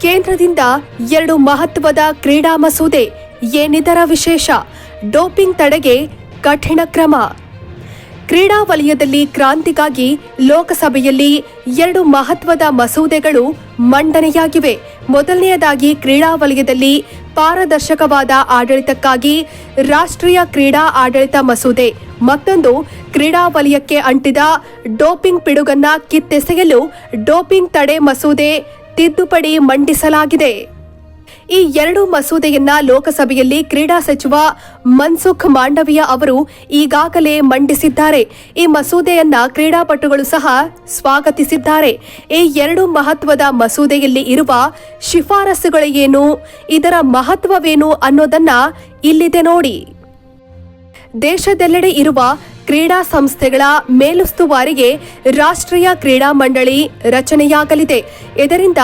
ಕೇಂದ್ರದಿಂದ ಎರಡು ಮಹತ್ವದ ಕ್ರೀಡಾ ಮಸೂದೆ, ಏನಿದರ ವಿಶೇಷ? ಡೋಪಿಂಗ್ ತಡೆಗೆ ಕಠಿಣ ಕ್ರಮ. ಕ್ರೀಡಾ ವಲಯದಲ್ಲಿ ಕ್ರಾಂತಿಗಾಗಿ ಲೋಕಸಭೆಯಲ್ಲಿ ಎರಡು ಮಹತ್ವದ ಮಸೂದೆಗಳು ಮಂಡನೆಯಾಗಿವೆ. ಮೊದಲನೆಯದಾಗಿ ಕ್ರೀಡಾ ವಲಯದಲ್ಲಿ ಪಾರದರ್ಶಕವಾದ ಆಡಳಿತಕ್ಕಾಗಿ ರಾಷ್ಟ್ರೀಯ ಕ್ರೀಡಾ ಆಡಳಿತ ಮಸೂದೆ. ಮತ್ತೊಂದು, ಕ್ರೀಡಾ ವಲಯಕ್ಕೆ ಅಂಟಿದ ಡೋಪಿಂಗ್ ಪಿಡುಗನ್ನ ಕಿತ್ತೆಸೆಯಲು ಡೋಪಿಂಗ್ ತಡೆ ಮಸೂದೆ ತಿದ್ದುಪಡಿ ಮಂಡಿಸಲಾಗಿದೆ. ಈ ಎರಡು ಮಸೂದೆಯನ್ನ ಲೋಕಸಭೆಯಲ್ಲಿ ಕ್ರೀಡಾ ಸಚಿವ ಮನ್ಸುಖ್ ಮಾಂಡವಿಯಾ ಅವರು ಈಗಾಗಲೇ ಮಂಡಿಸಿದ್ದಾರೆ. ಈ ಮಸೂದೆಯನ್ನ ಕ್ರೀಡಾಪಟುಗಳು ಸಹ ಸ್ವಾಗತಿಸಿದ್ದಾರೆ. ಈ ಎರಡು ಮಹತ್ವದ ಮಸೂದೆಯಲ್ಲಿ ಇರುವ ಶಿಫಾರಸುಗಳು ಏನು ಇದರ ಮಹತ್ವವೇನು ಅನ್ನೋದನ್ನ ಇಲ್ಲಿದೆ ನೋಡಿ. ದೇಶದೆಲ್ಲೆಡೆ ಇರುವ ಕ್ರೀಡಾ ಸಂಸ್ಥೆಗಳ ಮೇಲುಸ್ತುವಾರಿಗೆ ರಾಷ್ಟ್ರೀಯ ಕ್ರೀಡಾ ಮಂಡಳಿ ರಚನೆಯಾಗಲಿದೆ. ಇದರಿಂದ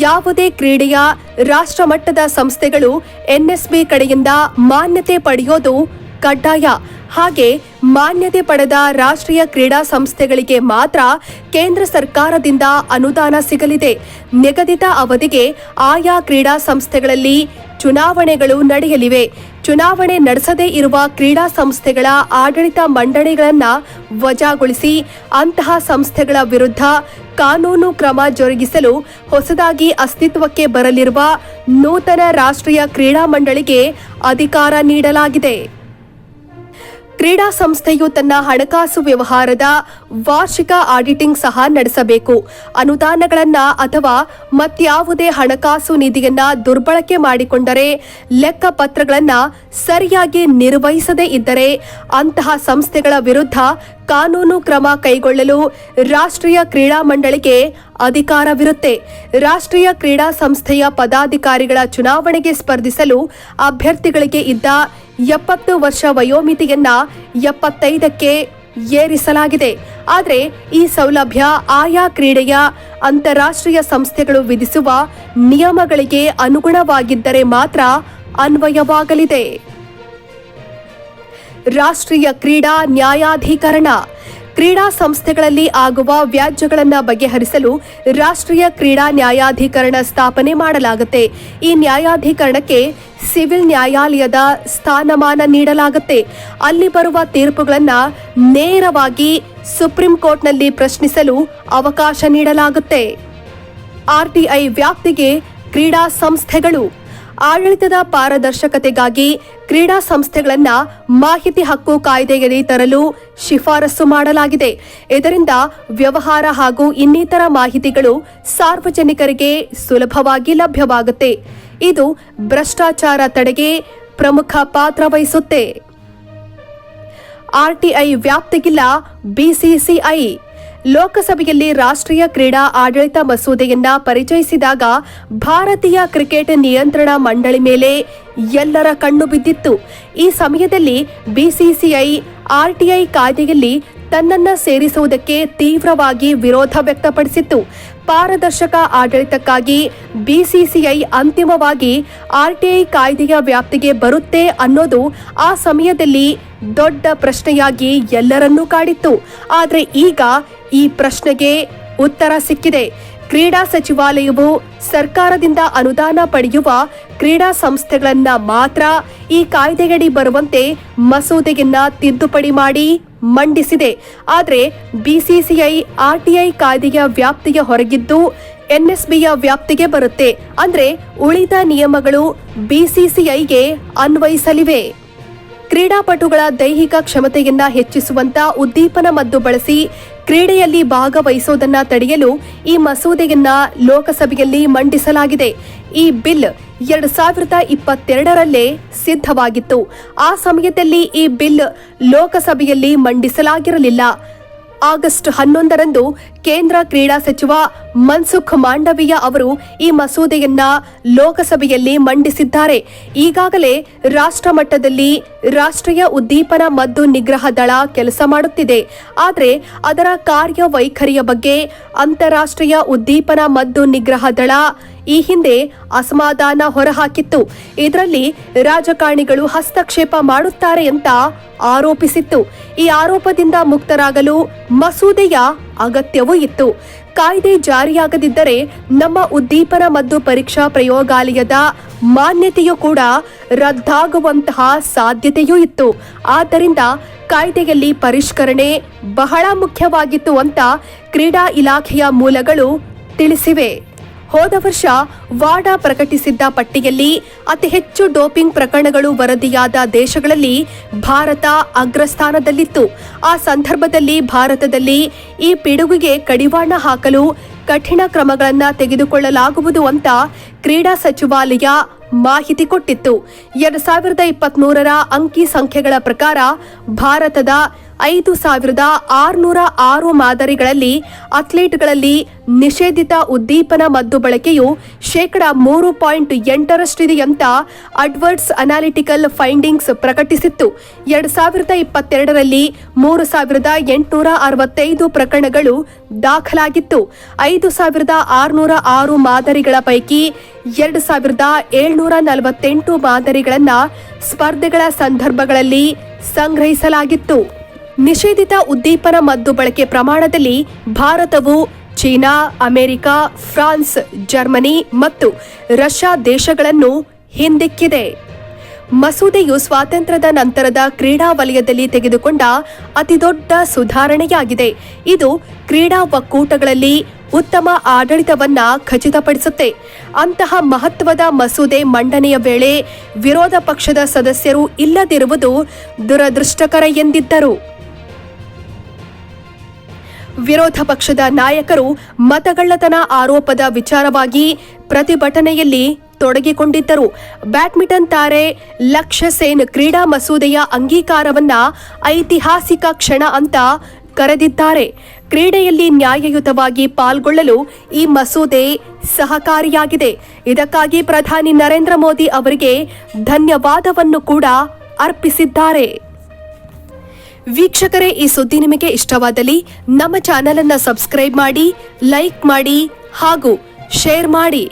ಯಾವುದೇ ಕ್ರೀಡೆಯ ರಾಷ್ಟ್ರಮಟ್ಟದ ಸಂಸ್ಥೆಗಳು ಎನ್ಎಸ್ಬಿ ಕಡೆಯಿಂದ ಮಾನ್ಯತೆ ಪಡೆಯೋದು ಕಡ್ಡಾಯ. ಹಾಗೆ ಮಾನ್ಯತೆ ಪಡೆದ ರಾಷ್ಟ್ರೀಯ ಕ್ರೀಡಾ ಸಂಸ್ಥೆಗಳಿಗೆ ಮಾತ್ರ ಕೇಂದ್ರ ಸರ್ಕಾರದಿಂದ ಅನುದಾನ ಸಿಗಲಿದೆ. ನಿಗದಿತ ಅವಧಿಗೆ ಆಯಾ ಕ್ರೀಡಾ ಸಂಸ್ಥೆಗಳಲ್ಲಿ ಚುನಾವಣೆಗಳು ನಡೆಯಲಿವೆ. ಚುನಾವಣೆ ನಡೆಸದೇ ಇರುವ ಕ್ರೀಡಾ ಸಂಸ್ಥೆಗಳ ಆಡಳಿತ ಮಂಡಳಿಗಳನ್ನು ವಜಾಗೊಳಿಸಿ ಅಂತಹ ಸಂಸ್ಥೆಗಳ ವಿರುದ್ಧ ಕಾನೂನು ಕ್ರಮ ಜರುಗಿಸಲು ಹೊಸದಾಗಿ ಅಸ್ತಿತ್ವಕ್ಕೆ ಬರಲಿರುವ ನೂತನ ರಾಷ್ಟ್ರೀಯ ಕ್ರೀಡಾ ಮಂಡಳಿಗೆ ಅಧಿಕಾರ ನೀಡಲಾಗಿದೆ. ಕ್ರೀಡಾ ಸಂಸ್ಥೆಯು ತನ್ನ ಹಣಕಾಸು ವ್ಯವಹಾರದ ವಾರ್ಷಿಕ ಆಡಿಟಿಂಗ್ ಸಹ ನಡೆಸಬೇಕು. ಅನುದಾನಗಳನ್ನ ಅಥವಾ ಮತ್ಯಾವುದೇ ಹಣಕಾಸು ನಿಧಿಯನ್ನ ದುರ್ಬಳಕೆ ಮಾಡಿಕೊಂಡರೆ ಲೆಕ್ಕಪತ್ರಗಳನ್ನ ಸರಿಯಾಗಿ ನಿರ್ವಹಿಸದೇ ಇದ್ದರೆ ಅಂತಹ ಸಂಸ್ಥೆಗಳ ವಿರುದ್ಧ ಕಾನೂನು ಕ್ರಮ ಕೈಗೊಳ್ಳಲು ರಾಷ್ಟ್ರೀಯ ಕ್ರೀಡಾ ಮಂಡಳಿಗೆ ಅಧಿಕಾರವಿರುತ್ತೆ. ರಾಷ್ಟ್ರೀಯ ಕ್ರೀಡಾ ಸಂಸ್ಥೆಯ ಪದಾಧಿಕಾರಿಗಳ ಚುನಾವಣೆಗೆ ಸ್ಪರ್ಧಿಸಲು ಅಭ್ಯರ್ಥಿಗಳಿಗೆ ಇದ್ದ ಎಪ್ಪತ್ತು ವರ್ಷ ವಯೋಮಿತಿಯನ್ನ ಎಪ್ಪತ್ತೈದಕ್ಕೆ ಏರಿಸಲಾಗಿದೆ. ಆದರೆ ಈ ಸೌಲಭ್ಯ ಆಯಾ ಕ್ರೀಡೆಯ ಅಂತಾರಾಷ್ಟ್ರೀಯ ಸಂಸ್ಥೆಗಳು ವಿಧಿಸುವ ನಿಯಮಗಳಿಗೆ ಅನುಗುಣವಾಗಿದ್ದರೆ ಮಾತ್ರ ಅನ್ವಯವಾಗಲಿದೆ. ರಾಷ್ಟ್ರೀಯ ಕ್ರೀಡಾ ನ್ಯಾಯಾಧೀಕರಣ ಕ್ರೀಡಾ ಸಂಸ್ಥೆಗಳಲ್ಲಿ ಆಗುವ ವ್ಯಾಜ್ಯಗಳನ್ನು ಬಗೆಹರಿಸಲು ರಾಷ್ಟ್ರೀಯ ಕ್ರೀಡಾ ನ್ಯಾಯಾಧಿಕರಣ ಸ್ಥಾಪನೆ ಮಾಡಲಾಗುತ್ತೆ. ಈ ನ್ಯಾಯಾಧಿಕರಣಕ್ಕೆ ಸಿವಿಲ್ ನ್ಯಾಯಾಲಯದ ಸ್ಥಾನಮಾನ ನೀಡಲಾಗುತ್ತೆ. ಅಲ್ಲಿ ಬರುವ ತೀರ್ಪುಗಳನ್ನು ನೇರವಾಗಿ ಸುಪ್ರೀಂ ಕೋರ್ಟ್ನಲ್ಲಿ ಪ್ರಶ್ನಿಸಲು ಅವಕಾಶ ನೀಡಲಾಗುತ್ತೆ. ಆರ್ಟಿಐ ವ್ಯಾಪ್ತಿಗೆ ಕ್ರೀಡಾ ಸಂಸ್ಥೆಗಳು ಆಡಳಿತದ ಪಾರದರ್ಶಕತೆಗಾಗಿ ಕ್ರೀಡಾ ಸಂಸ್ಥೆಗಳನ್ನ ಮಾಹಿತಿ ಹಕ್ಕು ಕಾಯ್ದೆಯಡಿ ತರಲು ಶಿಫಾರಸು ಮಾಡಲಾಗಿದೆ. ಇದರಿಂದ ವ್ಯವಹಾರ ಹಾಗೂ ಇನ್ನಿತರ ಮಾಹಿತಿಗಳು ಸಾರ್ವಜನಿಕರಿಗೆ ಸುಲಭವಾಗಿ ಲಭ್ಯವಾಗುತ್ತೆ. ಇದು ಭ್ರಷ್ಟಾಚಾರ ತಡೆಗೆ ಪ್ರಮುಖ ಪಾತ್ರ ವಹಿಸುತ್ತೆ. ಆರ್ಟಿಐ ವ್ಯಾಪ್ತಿಗಿಲ್ಲ ಬಿಸಿಸಿಐ ಲೋಕಸಭೆಯಲ್ಲಿ ರಾಷ್ಟ್ರೀಯ ಕ್ರೀಡಾ ಆಡಳಿತ ಮಸೂದೆಯನ್ನ ಪರಿಚಯಿಸಿದಾಗ ಭಾರತೀಯ ಕ್ರಿಕೆಟ್ ನಿಯಂತ್ರಣ ಮಂಡಳಿ ಮೇಲೆ ಎಲ್ಲರ ಕಣ್ಣು ಬಿದ್ದಿತ್ತು. ಈ ಸಮಯದಲ್ಲಿ ಬಿಸಿಸಿಐ, ಆರ್ಟಿಐ ಕಾಯ್ದೆಯಲ್ಲಿ ತನ್ನನ್ನ ಸೇರಿಸುವುದಕ್ಕೆ ತೀವ್ರವಾಗಿ ವಿರೋಧ ವ್ಯಕ್ತಪಡಿಸಿತ್ತು. ಪಾರದರ್ಶಕ ಆಡಳಿತಕ್ಕಾಗಿ ಬಿಸಿಸಿಐ ಅಂತಿಮವಾಗಿ ಆರ್ಟಿಐ ಕಾಯ್ದೆಯ ವ್ಯಾಪ್ತಿಗೆ ಬರುತ್ತೆ ಅನ್ನೋದು ಆ ಸಮಯದಲ್ಲಿ ದೊಡ್ಡ ಪ್ರಶ್ನೆಯಾಗಿ ಎಲ್ಲರನ್ನೂ ಕಾಡಿತ್ತು. ಆದರೆ ಈಗ ಈ ಪ್ರಶ್ನೆಗೆ ಉತ್ತರ ಸಿಕ್ಕಿದೆ. ಕ್ರೀಡಾ ಸಚಿವಾಲಯವು ಸರ್ಕಾರದಿಂದ ಅನುದಾನ ಪಡೆಯುವ ಕ್ರೀಡಾ ಸಂಸ್ಥೆಗಳನ್ನ ಮಾತ್ರ ಈ ಕಾಯ್ದೆಯಡಿ ಬರುವಂತೆ ಮಸೂದೆಯನ್ನ ತಿದ್ದುಪಡಿ ಮಾಡಿ ಮಂಡಿಸಿದೆ. ಆದರೆ ಬಿಸಿಸಿಐ, ಆರ್ಟಿಐ ಕಾಯ್ದೆಯ ವ್ಯಾಪ್ತಿಯ ಹೊರಗಿದ್ದು ಎನ್ಎಸ್ಬಿಯ ವ್ಯಾಪ್ತಿಗೆ ಬರುತ್ತೆ. ಅಂದ್ರೆ ಉಳಿದ ನಿಯಮಗಳು ಬಿಸಿಸಿಐಗೆ ಅನ್ವಯಿಸಲಿವೆ. ಕ್ರೀಡಾಪಟುಗಳ ದೈಹಿಕ ಕ್ಷಮತೆಯನ್ನ ಹೆಚ್ಚಿಸುವಂತ ಉದ್ದೀಪನ ಮದ್ದು ಬಳಸಿ ಕ್ರೀಡೆಯಲ್ಲಿ ಭಾಗವಹಿಸೋದನ್ನ ತಡೆಯಲು ಈ ಮಸೂದೆಯನ್ನ ಲೋಕಸಭೆಯಲ್ಲಿ ಮಂಡಿಸಲಾಗಿದೆ. ಈ ಬಿಲ್ ಎರಡ್ ಸಾವಿರದ ಇಪ್ಪತ್ತೆರಡರಲ್ಲೇ ಸಿದ್ಧವಾಗಿತ್ತು. ಆ ಸಮಯದಲ್ಲಿ ಈ ಬಿಲ್ ಲೋಕಸಭೆಯಲ್ಲಿ ಮಂಡಿಸಲಾಗಿರಲಿಲ್ಲ. ಆಗಸ್ಟ್ ಹನ್ನೊಂದರಂದು ಕೇಂದ್ರ ಕ್ರೀಡಾ ಸಚಿವ ಮನ್ಸುಖ್ ಮಾಂಡವೀಯ ಅವರು ಈ ಮಸೂದೆಯನ್ನ ಲೋಕಸಭೆಯಲ್ಲಿ ಮಂಡಿಸಿದ್ದಾರೆ. ಈಗಾಗಲೇ ರಾಷ್ಟ್ರ ಮಟ್ಟದಲ್ಲಿ ರಾಷ್ಟ್ರೀಯ ಉದ್ದೀಪನ ಮದ್ದು ನಿಗ್ರಹ ದಳ ಕೆಲಸ ಮಾಡುತ್ತಿದೆ. ಆದರೆ ಅದರ ಕಾರ್ಯವೈಖರಿಯ ಬಗ್ಗೆ ಅಂತಾರಾಷ್ಟ್ರೀಯ ಉದ್ದೀಪನ ಮದ್ದು ನಿಗ್ರಹ ದಳ ಈ ಹಿಂದೆ ಅಸಮಾಧಾನ ಹೊರಹಾಕಿತ್ತು. ಇದರಲ್ಲಿ ರಾಜಕಾರಣಿಗಳು ಹಸ್ತಕ್ಷೇಪ ಮಾಡುತ್ತಾರೆ ಅಂತ ಆರೋಪಿಸಿತ್ತು. ಈ ಆರೋಪದಿಂದ ಮುಕ್ತರಾಗಲು ಮಸೂದೆಯ ಅಗತ್ಯವೂ ಇತ್ತು. ಕಾಯ್ದೆ ಜಾರಿಯಾಗದಿದ್ದರೆ ನಮ್ಮ ಉದ್ದೀಪನ ಮದ್ದು ಪರೀಕ್ಷಾ ಪ್ರಯೋಗಾಲಯದ ಮಾನ್ಯತೆಯೂ ಕೂಡ ರದ್ದಾಗುವಂತಹ ಸಾಧ್ಯತೆಯೂ ಇತ್ತು. ಆದ್ದರಿಂದ ಕಾಯ್ದೆಯಲ್ಲಿ ಪರಿಷ್ಕರಣೆ ಬಹಳ ಮುಖ್ಯವಾಗಿತ್ತು ಅಂತ ಕ್ರೀಡಾ ಇಲಾಖೆಯ ಮೂಲಗಳು ತಿಳಿಸಿವೆ. ಹೋದ ವರ್ಷ ವಾಡಾ ಪ್ರಕಟಿಸಿದ್ದ ಪಟ್ಟಿಯಲ್ಲಿ ಅತಿ ಹೆಚ್ಚು ಡೋಪಿಂಗ್ ಪ್ರಕರಣಗಳು ವರದಿಯಾದ ದೇಶಗಳಲ್ಲಿ ಭಾರತ ಅಗ್ರಸ್ಥಾನದಲ್ಲಿತ್ತು. ಆ ಸಂದರ್ಭದಲ್ಲಿ ಭಾರತದಲ್ಲಿ ಈ ಪಿಡುಗಿಗೆ ಕಡಿವಾಣ ಹಾಕಲು ಕಠಿಣ ಕ್ರಮಗಳನ್ನು ತೆಗೆದುಕೊಳ್ಳಲಾಗುವುದು ಅಂತ ಕ್ರೀಡಾ ಸಚಿವಾಲಯ ಮಾಹಿತಿ ಕೊಟ್ಟಿತ್ತು. ಎರಡು ಸಾವಿರದ ಇಪ್ಪತ್ಮೂರರ ಅಂಕಿ ಸಂಖ್ಯೆಗಳ ಪ್ರಕಾರ ಭಾರತದ ಐದು ಸಾವಿರದ ಆರುನೂರ ಆರು ಮಾದರಿಗಳಲ್ಲಿ ಅಥ್ಲೀಟ್ಗಳಲ್ಲಿ ನಿಷೇಧಿತ ಉದ್ದೀಪನ ಮದ್ದು ಬಳಕೆಯು ಶೇಕಡ ಮೂರು ಪಾಯಿಂಟ್ ಎಂಟರಷ್ಟಿದೆ ಅಂತ ಅಡ್ವರ್ಡ್ಸ್ ಅನಾಲಿಟಿಕಲ್ ಫೈಂಡಿಂಗ್ಸ್ ಪ್ರಕಟಿಸಿತ್ತು. ಎರಡು ಸಾವಿರದ ಇಪ್ಪತ್ತೆರಡರಲ್ಲಿ ಮೂರು ಸಾವಿರದ ಎಂಟುನೂರ ಅರವತ್ತೈದು ಪ್ರಕರಣಗಳು ದಾಖಲಾಗಿತ್ತು. ಐದು ಸಾವಿರದ ಆರುನೂರ ಆರು ಮಾದರಿಗಳ ಪೈಕಿ ಎರಡು ಸಾವಿರದ ಏಳ್ನೂರ ನಲವತ್ತೆಂಟು ಮಾದರಿಗಳನ್ನು ಸ್ಪರ್ಧೆಗಳ ಸಂದರ್ಭಗಳಲ್ಲಿ ಸಂಗ್ರಹಿಸಲಾಗಿತ್ತು. ನಿಷೇಧಿತ ಉದ್ದೀಪನ ಮದ್ದು ಬಳಕೆ ಪ್ರಮಾಣದಲ್ಲಿ ಭಾರತವು ಚೀನಾ, ಅಮೆರಿಕ, ಫ್ರಾನ್ಸ್, ಜರ್ಮನಿ ಮತ್ತು ರಷ್ಯಾ ದೇಶಗಳನ್ನು ಹಿಂದಿಕ್ಕಿದೆ. ಮಸೂದೆಯು ಸ್ವಾತಂತ್ರ್ಯದ ನಂತರದ ಕ್ರೀಡಾ ವಲಯದಲ್ಲಿ ತೆಗೆದುಕೊಂಡ ಅತಿದೊಡ್ಡ ಸುಧಾರಣೆಯಾಗಿದೆ. ಇದು ಕ್ರೀಡಾ ಒಕ್ಕೂಟಗಳಲ್ಲಿ ಉತ್ತಮ ಆಡಳಿತವನ್ನ ಖಚಿತಪಡಿಸುತ್ತೆ. ಅಂತಹ ಮಹತ್ವದ ಮಸೂದೆ ಮಂಡನೆಯ ವೇಳೆ ವಿರೋಧ ಪಕ್ಷದ ಸದಸ್ಯರು ಇಲ್ಲದಿರುವುದು ದುರದೃಷ್ಟಕರ ಎಂದಿದ್ದರು. ವಿರೋಧ ಪಕ್ಷದ ನಾಯಕರು ಮತಗಳ್ಳತನ ಆರೋಪದ ವಿಚಾರವಾಗಿ ಪ್ರತಿಭಟನೆಯಲ್ಲಿ ತೊಡಗಿಕೊಂಡಿದ್ದರು. ಬ್ಯಾಡ್ಮಿಂಟನ್ ತಾರೆ ಲಕ್ಷ್ಯ ಸೇನ್ ಕ್ರೀಡಾ ಮಸೂದೆಯ ಅಂಗೀಕಾರವನ್ನ ಐತಿಹಾಸಿಕ ಕ್ಷಣ ಅಂತ ಕರೆದಿದ್ದಾರೆ. ಕ್ರೀಡೆಯಲ್ಲಿ ನ್ಯಾಯಯುತವಾಗಿ ಪಾಲ್ಗೊಳ್ಳಲು ಈ ಮಸೂದೆ ಸಹಕಾರಿಯಾಗಿದೆ. ಇದಕ್ಕಾಗಿ ಪ್ರಧಾನಿ ನರೇಂದ್ರ ಮೋದಿ ಅವರಿಗೆ ಧನ್ಯವಾದವನ್ನು ಕೂಡ ಅರ್ಪಿಸಿದ್ದಾರೆ. ವೀಕ್ಷಕರೇ, ಈ ಸುದ್ದಿ ನಿಮಗೆ ಇಷ್ಟವಾದಲ್ಲಿ ನಮ್ಮ ಚಾನೆಲ್ ಅನ್ನು ಸಬ್ಸ್ಕ್ರೈಬ್ ಮಾಡಿ, ಲೈಕ್ ಮಾಡಿ ಹಾಗೂ ಶೇರ್ ಮಾಡಿ.